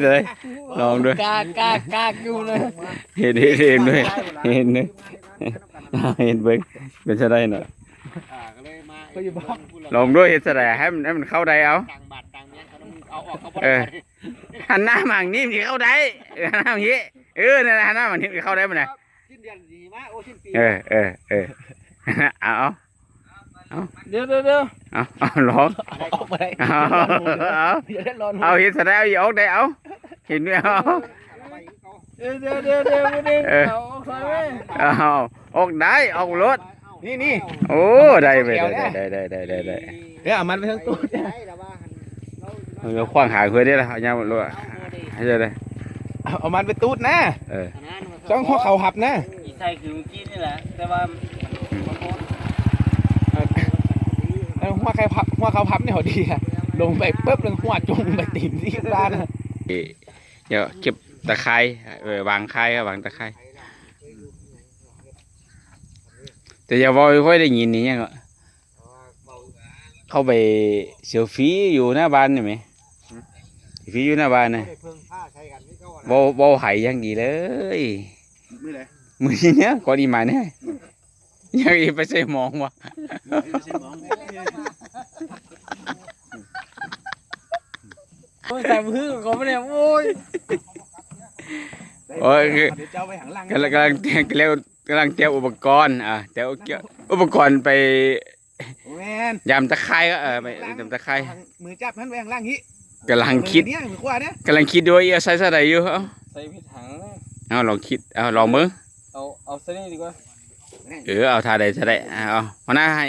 เลยลองด้วยกากากากอยู่เลยเห็นเห็นเห็นด้วยเห็นด้วยเห็นเบิ้งเป็นจะได้เนาะอ่าก็เลยมาก็อยู่บ้านลองด้วยเห็นจะได้ให้มันให้มันเข้าได้เอาต่างบาทต่างเนี้ยเขาต้องเอาออกเขาบ่เอได้อหันหน้ามาอย่างนี้มันสิเข้าได้เออหันหน้ามาอย่างนี้เออนั่นแหละหันหน้ามาอย่างนี้มันเข้าได้มันนะสิ้นเดือนดีมากโอ้สิ้นปีเออเออเออเอา เอาเดี๋ยวเดี๋ยวเดี๋ยวเอาเอาลองอะไรออกมาได้เอาเอาเดี๋ยวได้รอนเอาเห็นจะได้เอาอีกออกได้เอาเห็นไหมเอาไปเขาเดี๋ยวเดี๋ยวเดี๋ยวเดี๋ยวเดี๋ยวเออเอาใส่ไว้เอาออกได้ออกรถนี่นี่โอ้ได้ไปได้ได้ได้ได้ได้ได้เดี๋ยวเอามันไปทั้งตู้ได้แต่ว่าเรามันก็คว้างหาเพื่อนได้ละเอาเนี่ยรถให้ได้เลยเอาเอามันไปตูดนะเออจ้องหัวเขาหับนะอีไทยคือเมื่อกี้นี่แหละแต่ว่า เอา หัวใครพับหัวเขาพับเนี่ยเขาดีอะลงไปปุ๊บแล้วหัวจมไปติ่มที่ร้านอะเดี๋ยวเก็บตะไคร้เออวางไข่ครับวางตะไคร้แต่อย่าบอกค่อยได้ยินนี่ยังก็เข้าไปเซลฟี่อยู่หน้าบ้านนี่ไหมเซลฟี่อยู่หน้าบ้านนะเพิ่งผ้าใช้กันนี่ก็ว่าเบาเบาไหายยังดีเลย มือไหนมือเนี้ยก่อนอีมาเนี่ย ยังอีไปใส่หมองวะโอ้ยใส่มือของมันเนี่ยโอ้ยโอ้ยคือเดี๋ยวเจ้าไปหังล่างกำลังกำลังเตรียมกำลังกำลังเตรียมอุปกรณ์อะเตรียมอุปกรณ์ไปแมนยำตะไคร้ก็เออไปยำตะไคร้มือจับนั้นไปหังล่างนี้กำลังคิดมือเนี่ยมือขวาเนี่ยกำลังคิดด้วยเอาใส่ใส่ใดอยู่เอ้าใส่พิถังนะเอาลองคิดเอาลองมือเอาเอาเส้นนี้ดีกว่า เออเอาท่าใดท่าใดเอาหัวหน้าให้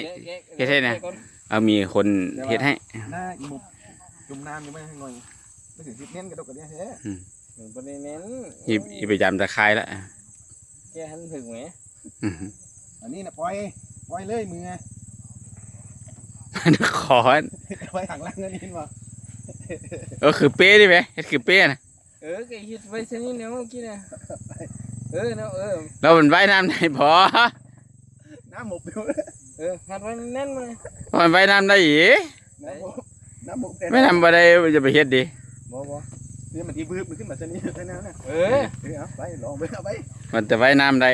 แกะเฮ็ดให้นะก่อนเอามีคนเฮ็ดให้หน้าอีมุกจุ่มน้ำยังไม่ให้งอยไม่ถึงสิบเน้นกระดกกระเดี่ยเฮ้หนึ่งประเด็นเน้นอีอีไปยำตะไคร้ละแกหันถึงไหมอื้อหืออันนี้นะปล่อยปล่อยเลยมือมันขอนไว้หังล่างนั่นนี่มาเออคือเป้ดิไหมเฮ็ดคือเป้นะเออแกคิดไว้เส้นนี้เนี่ยเมื่อกี้เนี่ยเออเนาะเออแล้วมันว่ายน้ำได้พอ น้ำหมกเดียวเออหัดไว้แน่นมาเลยมันว่ายน้ำได้อีกน้ำหมกน้ำหมกไม่ทำบ่ได้จะไปเฮ็ดดิบ่บ่เนี่ยมันทีบืบมันขึ้นมาชนิดแค่นั้นนะเออเออเอาไปลองไปเอาไปมันจะว่ายน้ำได้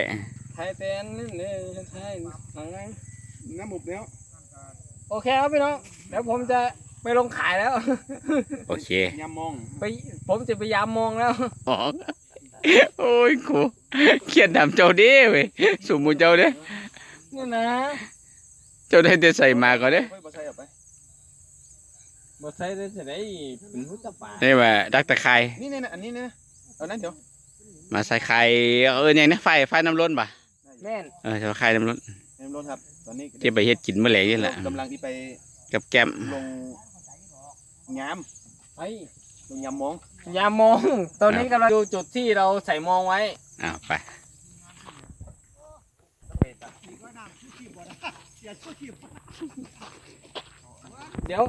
ไทยแตนนี่นี่ไทยหลังไงน้ำหมกเดียวโอเคครับพี่น้องเดี๋ยวผมจะไปลงขายแล้ว โอเคยำมองไปผมจะพยายามมองแล้วอ๋อโอ้ยกูเขียนดำเจ้าเด้เว้ยสมมุติเจ้าเด้ นี่นะเจ้าได้แต่ใส่มาก่อนเด้ไปบ่ใส่เอาไปบ่ใส่ได้จะได้เป็นหุ่นตะป่านี่ว่าดักตะไคร้นี่นี่นะอันนี้นะเอานั่นเดี๋ยวมาใส่ไข่เอออย่างนี้ไฟไฟน้ำร้นป่ะแม่นเออใส่ไข่น้ำร้นเอ็มรถครับตอนนี้เก็บไปเฮ็ดกินเมื่อไหร่นี่แหละกำลังที่ไปกับแก้มลงยามไปลงยามมองอย่ามองตอนนี้กำลังดูจุดที่เราใส่มองไว้อ้าวไป เดี๋ยว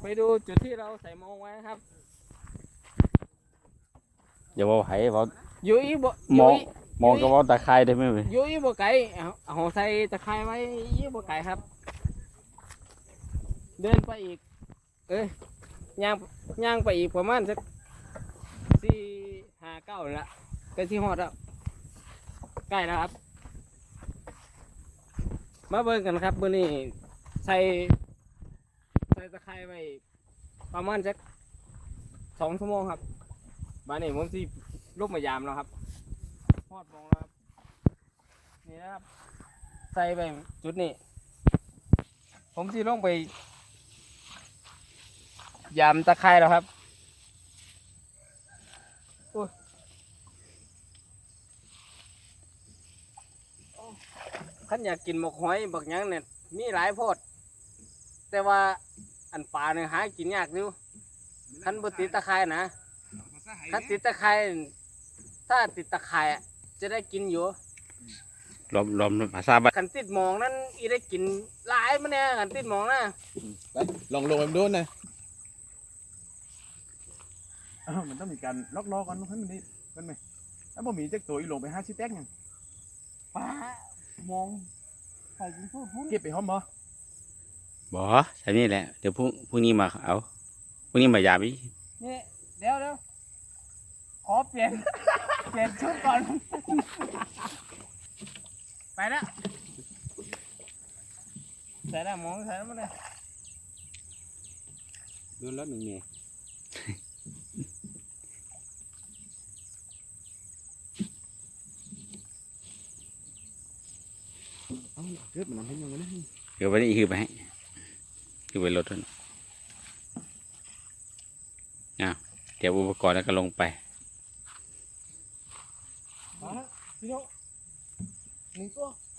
ไปดูจุดที่เราใส่มองไว้นะครับ อย่าว่าไผเว้าอยู่อีบ่มยู่องอีมองก็เว้าตะไคร้ได้ไหมเว้ยอยู่อีบ่ไกลเอาเอาใส่ตะไคร้ไว้อีบ่ไกลครับ เดินไปอีก เอ้ยย่างย่างไปอีกประมาณสักสี่ห้าเก้านี่ละใกล้ที่ฮอดแล้วใกล้แล้วครับ มาเบิ่งกันครับมื้อนี้ใส่ใส่ตะไคร้ไว้ประมาณสักสองชั่วโมงครับบ้านนี้ผมสิลูกมายามแล้วครับฮอดมองแล้วครับนี่นะครับใส่ไปจุดนี้ ผมสิลงไปยำตะไคร้แล้วครับโอ้ย ขันอยากกินหมกหอยบักหยังเนี่ยมีหลายโพด แต่ว่าอันปลาเนี่ยหากินยากอยู่ขันบติดตะไคร้นะขันติดตะไคร้ถ้าติดตะไคร้อะจะได้กินอยู่ลมลมภาษาบ้านขันติดหมองนั้นอีได้กินหลายมันเนี่ยขันติดหมองนะไปลองลงไปดูนะอ้าวมันต้องมีการล็อกล้อก่อนให้มันได้กันไหมถ้าบ่มีจักตัวอีลงไปห้าชิแตกยังป้า มองใส่กินพูดพูดเก็บไปหอมบ่บ่ใช่นี่แหละ เดี๋ยวพรุ่งพรุ่งนี้มาเอาพรุ่งนี้มายามอีกนี่เดี๋ยวเดี๋ยวอเปลี่ยน เปลี่ยนชุดก่อน ไปแล้วใส่ได้หมองใส่ได้มาเลย โดนรถหนึ่งเมย์ เอาเกิดมันทำให้ยังไงนะเดี๋ยววันนี้คือไปให้คือไปรถนั่นอ้าวเดี๋ยวอุปกรณ์แล้วก็ลงไป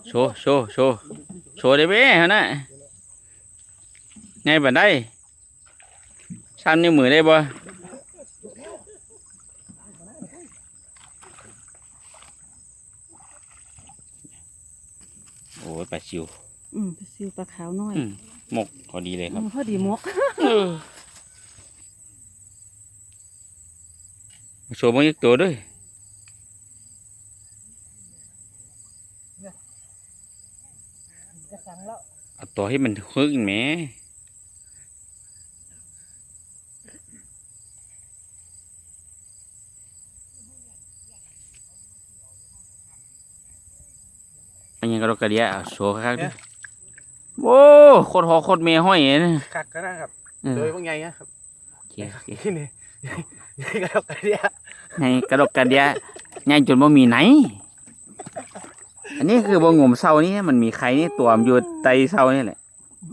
โชว์โชว์โชว์โชว์ได้ไหมฮะนะไงบันไดซ้ำนิ้วมือได้บ่ อ้ยปลาชิว อืมไปซิวปลาขาวน้อยอืมหมกพอดีเลยคอืรับมพอดีหมกโชว์บางอีกตัวด้วยกระสังแล้วเอาตัวให้มันฮึกแหม อันยังกระดกกระเดียเอาโชว์ครับด้วยโอ้โคตรหอโคตรเมย์ห้อยเนี่ยนะคักก็ได้ครับเออโดยว่าไงครับโอเคโอเคนี่นี่ก็แล้วกันเนี่ยไงกระดกกระเดียไงจนบ่มีไหน อันนี้คือบ่งมเสานี่มันมีใครนี่ตัวมันอยู่ไตเสานี่แหละ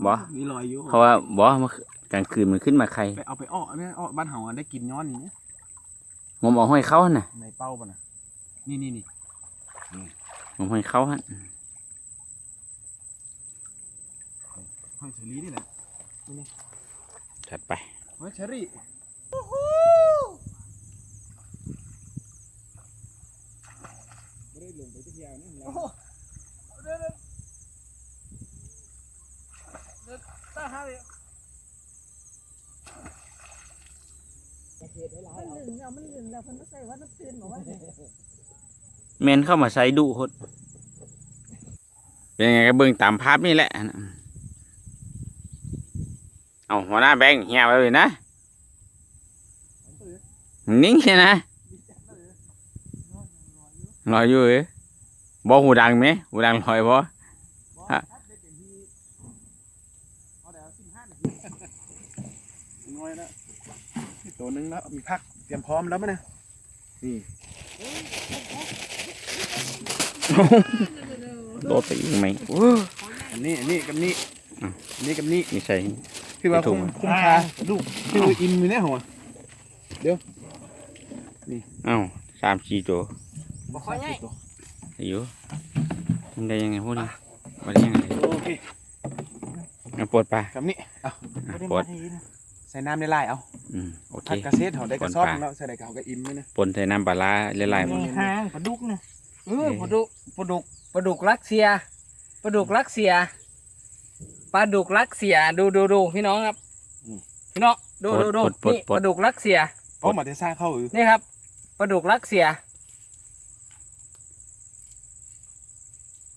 บ่มีรอยอยู่เพราะว่าบ่เมื่อกลางคืนมันขึ้นมาใครไปเอาไปอ้อเนี่ยอ้อบ้านเฮาอะได้กินย้อนอย่างเนี้ยงมเอาห้อยเขาหั่นน่ะในเป้าป่ะนะนี่นี่นี่งมห้อยเขาหั่น ห้อยเชอรี่นี่แหละจัดไปห้อยเชอรี่ไม่ได้ลงไปที่ยาวนี่แล้วตาหาเลยมันลึงแล้วมันลึงแล้วเพิ่นมาใส่ว่าน้ำตื่นบอกว่าแมนเข้ามาใส่ดุหดเป็นไงก็เบิ่งตามภาพนี่แหละ เอาหัวหน้าแบงค์เฮียไปเลยนะ นิ่งใช่นะลอยอยู่เอ้ยบ่หูดังไหมหูดังลอยบ่น้อยแล้วตัวหนึงแล้วมีพักเตรียมพร้อมแล้วไหมนะนี่โดดไปอีกไหมอันนี้อันนี้กับนี่อืมอันนี้กับนี่นี่ใช่ คือว่าไม่ถูคุ้กมอะคุ้มค่าลูกคืออิ่มอยู่เนี่ยหัวเอ้าสามสี่ตัวบอกค่อยง่ายอยู่มันได้ยังไงพวกนี้มันได้ยังไงโอเคมันปวดปลากับนี่เอาอะปวดใส่น้ำในลายเอาอืมโอเคผัดกระเซ็ดเขาได้กระซอบก่อนปลาแล้วใส่ได้กระเขาก็อิ่มเลยนะปนใส่น้ำปลาร้าละลายหมดหางปลาดุกนะเออปลาดุกปลาดุกปลาดุกรัสเซียปลาดุกรัสเซีย ปลาดุกรัสเซียดูดูดูพี่น้องครับพี่น้องดูดูดูนี่ปลาดุกรัสเซียโอ้มาเทซ่าเข้าอือนี่ครับปลาดุกรัสเซีย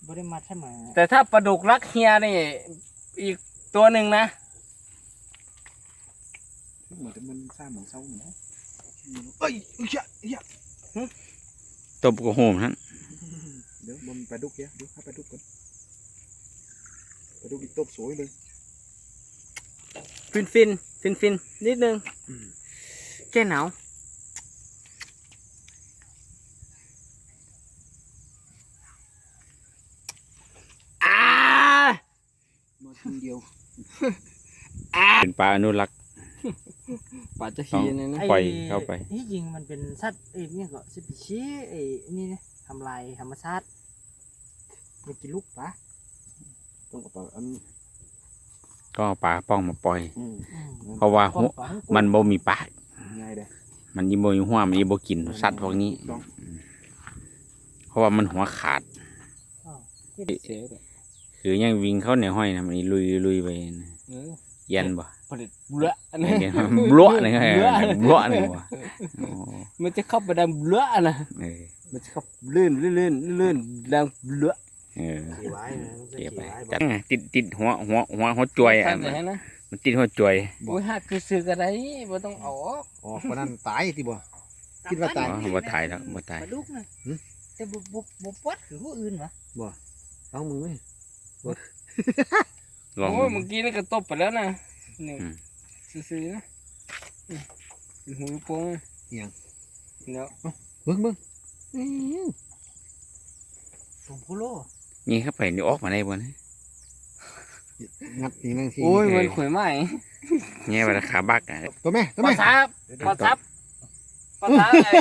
บริมาใช่ไหมแต่ถ้าปลาดุกรักเฮียนี่อีกตัวหนึ่งนะเหมือนมันซ่าเหมือนเศร้าเหมือนกันเอ้ยเอ้ยอะเอ้ยอะตบกระโหมท่านเดี๋ยวมันปลาดุกเยอะเดี๋ยวให้ปลาดุกก่อน ปลาดุกอีกตบสวยเลย ฟินฟินฟินฟินนิดนึงอืมแก้หนาวอ่ามาทีเดียวเป็นปลาอนุรักษ์ปลาจะขี้นี่นะปล่อยเข้าไปที่จริงมันเป็นสัตว์เอ้ยเนี่ยก็สปีชีส์ไอ้นี่นะทำลายธรรมชาติมันกินลูกปลา ต้องเอาปลาอันก็เอาปลาป้องมาปล่อย อืมอืมเพราะว่าหัวปลามันบ่มีปาก ง่ายเลยมันยิ่บ่มีหัวมันยิ่บ่กินสัตว์พวกนี้ต้อง เพราะว่ามันหัวขาด เสียแต่คือยังวิ่งเข้าในห้อยนะมันลุยลุยไปนะเออเย็นบ่ผลิตเบื่ออันนี้เย็นบลัวเลยไงบลัวเลยบ่โอ้มันจะเข้าไปดังเบื่อนะเออมันจะเข้าลื่นลื่นลื่นลื่นดังเบื่อ เออขี่ไว้นะต้องใส่เก็บไปขี่ไว้จัดติดติดหัวหัวหัวหัวจวยอะใช่มันไหมนะมันติดหัวจวยโอ้ยหักคือซื้อกันได้บ่ต้องเอาออกอ๋อคนนั้นตายที่บ่ คิดว่าตาย อ๋อบ่ตายแล้วบ่ตาย ปลาดุกนะหืมแต่บ่บ่บ่ปวดคือผู้อื่นวะเอามือไหมลอง โอ้ยเมื่อกี้นี่ก็ตบไปแล้วนะนี่อืม ซื้อๆนะอืมเป็นหูโป่งเนาะเบิ้งเบิ้งผมกุโล ยิงเข้าไปนี่ออกมาได้บ่นะงัดอีกนั่งทีโอ้ยมันข่อยไหมเนี่ยว่าขาบักอะตัวแม่ตัวภาแม่ษาภาษาภาษาไอ้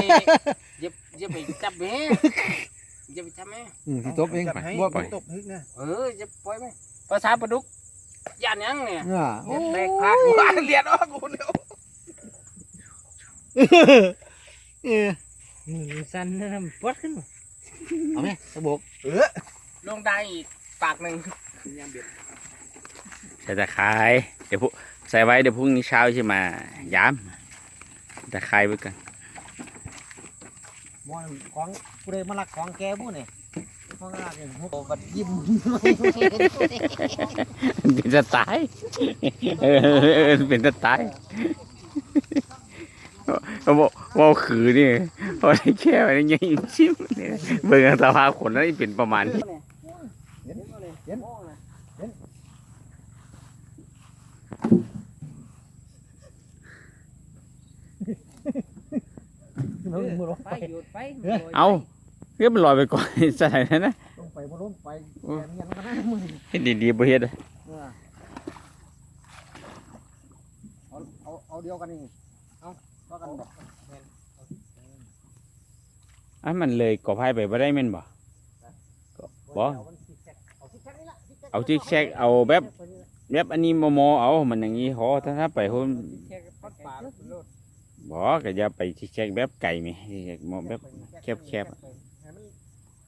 อย่าอย่าไปจับแม่อย่าไปจับแม่อืมที่ตบเองไปว่าปล่อยตบฮึกนะเออจะปล่อยไหมภาษาปลาดุกย่านหยังเนี่ยอ่าเด็ดแบกพักเลียดออกกูเร็วเออมือสั่นนั่นนะมันปวดขึ้นมาเอาไหมตะบก ลงได้อีกปากหนึ่งใส่ตะไคร้เดี๋ยวพวกใส่ไว้เดี๋ยวพรุ่งนี้เช้าใช่มายามตะไคร้ไว้กันมอนของผู้ใดมาลักของแกบุ้นี่ของลากอย่างหัวบัดยิ้มเป็นสไตล์เออเป็นสไตล์เขาบอกว่าคือนี่พอได้แค่ว่ายังอิ่มชิมเนี่ยเบิ่งสภาพขนแล้วเป็นประมาณนี้ เห็นเห็น มือมือลงไปหยุดไปเอาเรียบร้อยไปก่อนใส่นั่นนะลงไปบ่ลงไปแกนเงี้ยมันก็น่ามือเฮ็ดดีๆบ่เฮ็ดอะเอาเอาเอาเดียวกันนี่เอาก็กันบอกอันมันเลยก่อไผ่ไปบ่ได้แม่นบ่ก็บ่เอาที่แชกเอาแบบแบบอันนี้มอมอเอามันอย่างนี้หอถ้าถ้าไปโหน แค่ปัดปากโล ดบ่ก็อย่าไปที่แชกแบบไก่แม่ที่แชกมอแบบแคบๆอะ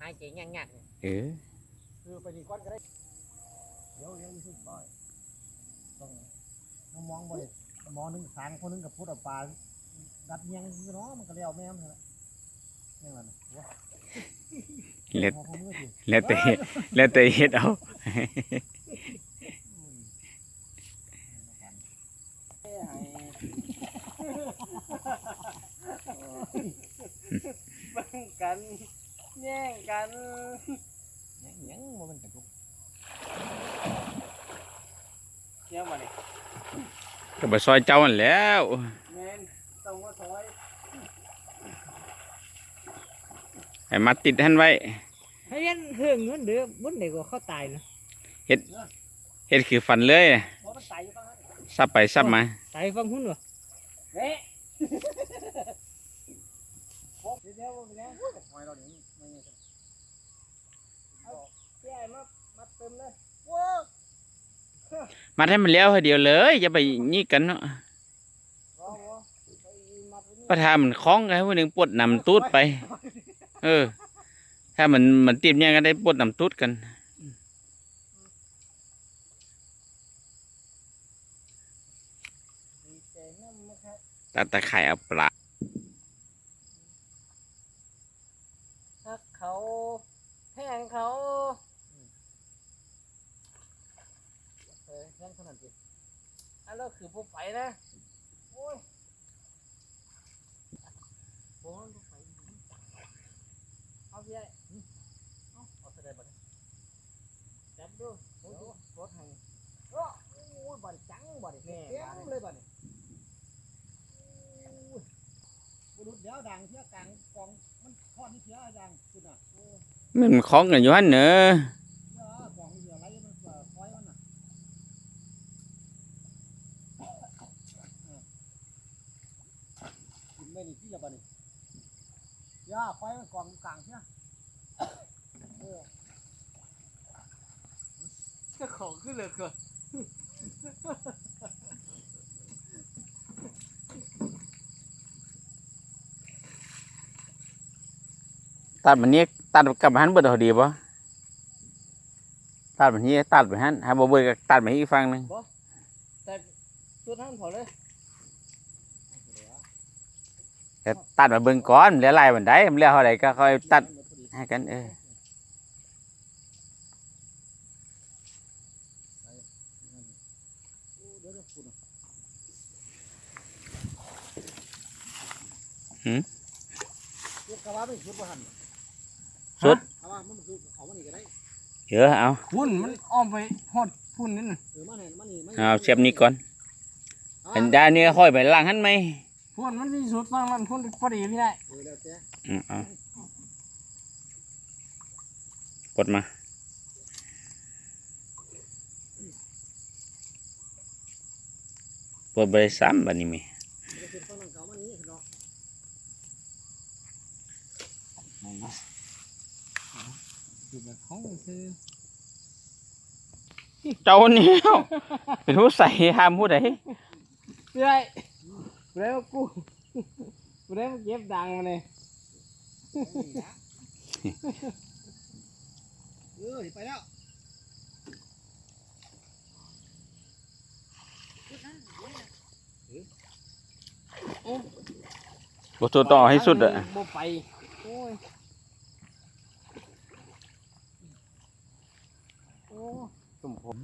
หายใจงักเออคือไปดีก้อนก็ได้เดี๋ยวเดี๋ยวนี่บ่อยต้องต้องมองบ่ได้หมอหนึงสางคนหนึงกับพุทธปลาดัดเมียงคือเนาะมันก็แล้วแม่มันละนี่มันแล้วมองของมือสิแล้วแต่แล้วแต่เฮ็ดเอา บังกันแย่งกันยังยังบ่มันกระจุกเยี่ยมมาเลยก็บ่ซอยเจ้านั่นแหล้วแมนต้องมาถอยให้มาติดหันไว้ๆให้ยันเฮืองนู้นเด้อบุ้นเด็กก็เขาตายนะเฮ็ดคือฟันเลยเพราะมันตายอยู่ตรงนั้นซับไปซับมา ตายฟังหุ่นวะเฮ้ย เดี๋ยวเดี๋ยวเดี๋ยวหอยเรานี่ไม่ไงพี่ไอ้มามาเติมเลยมัดให้มันแล้วให้เดียวเลยอย่าไปยีกกันเนาะรอวะไปมัดไว้นี่ประทามันคล้องกันให้ผู้หนึ่งปวดนำตูดไป เออ ถ้ามันมันติดเนี่ยก็ได้ปวดนำตูดกัน ดีใจน้ำมาตัดตะไคร่เอาปลาฮักเขาแพงเขาเออแค่ขนาดนี้อันนั้นคือผู้ไปนะ โอ้ยโอ้ยผู้ไปเอาพี่ไอ้เอาเอาแสดงบัตรจับดูโอ้ยรถให้โอ้ยบัดจังบัดแม่เต็มเลยบัดนี่บุรุษ เดี๋ยวดังเที่ยกลางกองมันทอดนี่เที่ยดังคุณอะ มันคล้องกันอยู่หั่นเนอะ เดี๋ยวกองเหลืออะไรมันเปิดคอยมันน่ะกินไม่นี่ที่ละบัดนี่ย่าคอยมันกองกลางเที่ย ก็ของขึ้นเลยเกิน ตัดมันนี้ตัดกลับหันเบิดเอาดีบ่ตัดมันนี้ตัดไปหันหาบ่เบิดก็ตัดไปอีกฝั่งหนึงแต่สุดท่านพอเลยแต่ตัดมาเบิ่งก่อนเหลือหลายบันไดมันเหลือเท่าใดก็ค่อยตัดให้กันเออกะว่าไม่สุดบ่หัน สุดกะว่ามันสุดเอามันนี่ก็ได้เยอะเอาพุ่นมันอ้อมไปฮอดพุ่นนี่น่ะเออมันนี่มันนี่มันเอาเชฟนี้ก่อนอันดาเนี่ยค่อยไปล้างหันไหมพุ่นมันที่สุดฟังมันพุ่นพอดีพี่ได้เออแล้วแต่อืมเอากดมา เปิดบริษัทบันนี้มีมันก็คือฟังนั่งเก่ามันนี่เนาะ คือแบบของซื้อเจ้าเนี่ยเป็นผู้ใส่ห้ามผู้ใดพี่ได้พี่ได้มากูพี่ได้มาเก็บดังมาเลยเออไปแล้วบทตัวต่อให้สุดอะบ่ไป โอ้ยโอ้สมผม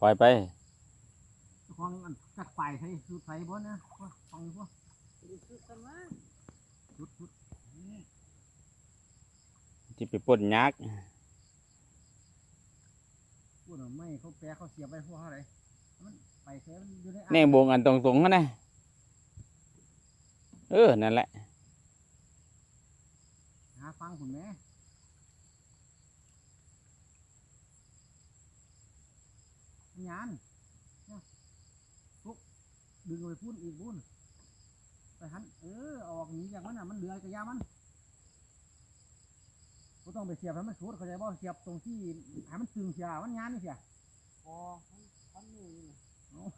ปล่อยไปฟังอันจักไปใส่สุดไปบ่นะฟังบ่สุดกันมาสุดสุดที่ไปปล้นยักษ์พูดไม่เขาแปลเขาเสียบไปพวกเขาไหนมันไปเสียมันอยู่ในแน่บงอันตรงๆกันนะ เออ นั่นแหละหาฟังคุณแม่ยานเนี่ยลุกดึงไปพูดอีกพูดไปหันเออ ออกหนีจากมันอะมันเหลือกระยามันก็ต้องไปเสียบให้มันสุดเข้าใจบ่เสียบตรงที่ให้มันตึงเสียมันยานนี่เสียอ๋อทำอยู่นี่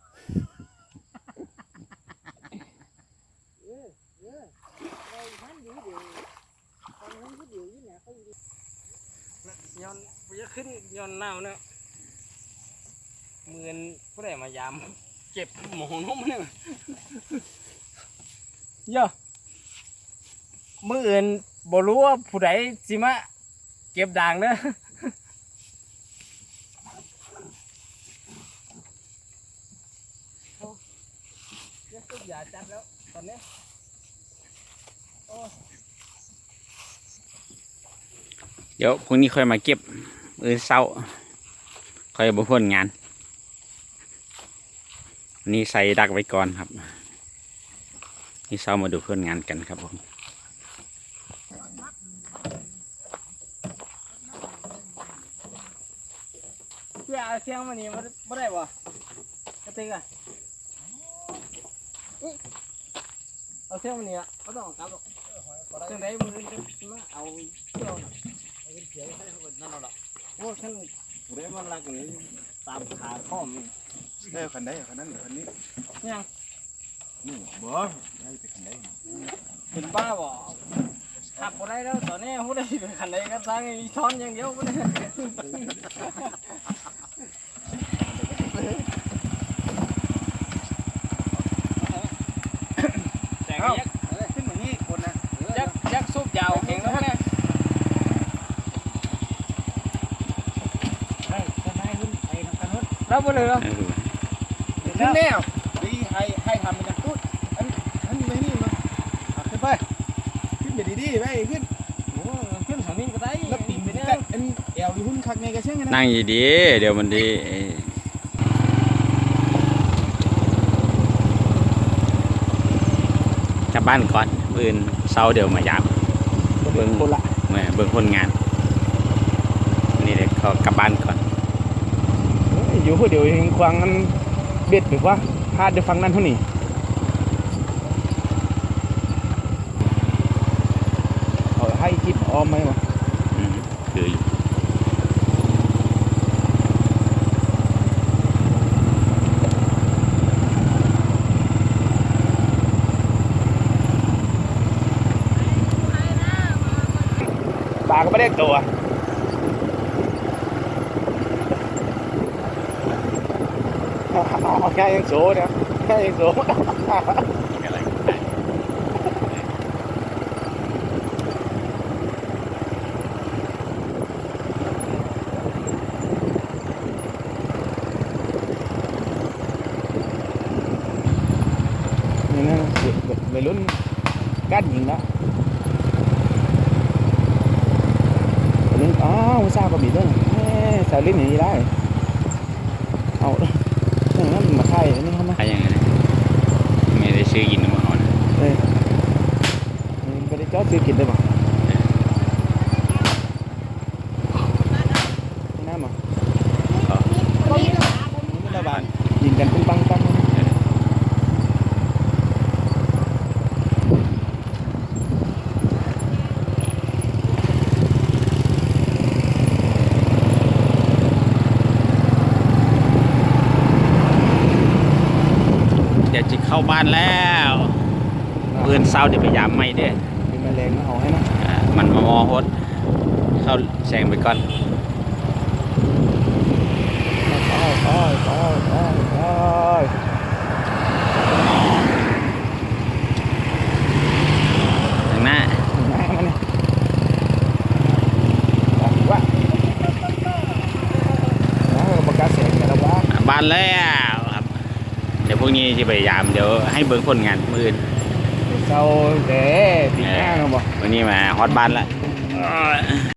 เออเออเราพันอยู่เดียวตอนนั้นก็เดียวอยู่เนี่ยเขาอยู่ดีย้อนบ่จะขึ้นย้อนหนาวเนาะเมือนผู้ใดมายามเก็บหมองนมเนี่ยเยอะมืออื่นบ่รู้ว่าผู้ใดสิมาเก็บด่างเด้อเอาเดี๋ยวสุดยาจัดแล้วตอนนี้ เดี๋ยวพรุ่งนี้ค่อยมาเก็บเออเศร้า ค่อยบุพ้นงาน นี่ใส่ดักไว้ก่อนครับ นี่เศร้ามาดูเพื่อนงานกันครับผมเพื่อเสียงมานี่บ่บ่ได้บ่กระติกอะ เอาเสียงมานี่อะบ่ต้องเอากลับหรอกจังไดมือจะมาเอาเที่ยวน่ะเอาเสียงให้เขาก็นั่นเอาล่ะโอ้ฉันผู้ใดมาลักนี่ตามขาข้อมนี่ได้คันใดคันนั้นหรือคันนี้ยังนี่บ่ได้ไปคันใดเป็นบ้าบ่ขับบ่ได้แล้วตอนนี้ผู้ใดเป็นคันใดก็สร้างอีช้อนอย่างเดียวบ่ได้แต่ก็ยัก ขึ้นมานี่คนนะ ยักยักสูบยาวเก่งแล้วเนี่ย ให้จะให้ขึ้นไปทำกันนู้นรับบ่เลยเหรอเออขึ้นแนวดีให้ให้ทำมันอย่างตุ๊ดอันอันไม่นี่มันขึ้นไปขึ้นไปดีๆไปขึ้นโอ้ขึ้นทางนี้ก็ได้แล้วปีนไปไปเนี่เนี่ยยอันแอวอยู่หุ่นคักไงกระเช่งกันนะนั่งดีๆเดี๋ยวมันดีเอ้ยกลับบ้านก่อนอื่นเศร้าเดี๋ยวมายามเบิ่งคนละเมื่อเบิ่งคนงานนี่เดี๋ยวเขากลับบ้านก่อน อยู่ผู้เดียวยังควางกันเบ็ดหรือว่าพาดเดี๋ยวฟังนั่นเท่านี้เอาให้คิดออมไหมวะอืมคืออยู่ปลาก็ไม่ได้ตัว แค่ยังโซ่เนะแค่ยังโสอะไรไปลุ้นกั้นยิงนะลุ้นอ้าวซาก็บีด้วยแม่ลิ้นหนีได้เอาอย่านั้น นนี่เขามาใครยังไงนะไม่ได้ซื้อกินมาก่อนเอ้ยไม่ได้จอดซื้อกินได้ป่ะน้ำอะนี่ระบาดยิงกันปุ้งปังปัง เดี๋ยวจะเข้าบ้านแล้วปืนเศร้าเดี๋ยวไปยามไม่เด้เป็นแมลงมาเอาให้นะอ่ามันมามอโฮดเข้าแซงไปก่อนไปไปไปไปไปทางหน้ามามาเนี่ยบอกว่าแล้วประกาศเสียงกันแล้ว ว่าบ้านแล้วครับเดี๋ยวพวกนี้จะพยายามเดี๋ยวให้เบิ่งผลงานมืออนเจ้าเด้ปีหน้าเนาะบอกวันนี้มาฮอตบ้านละ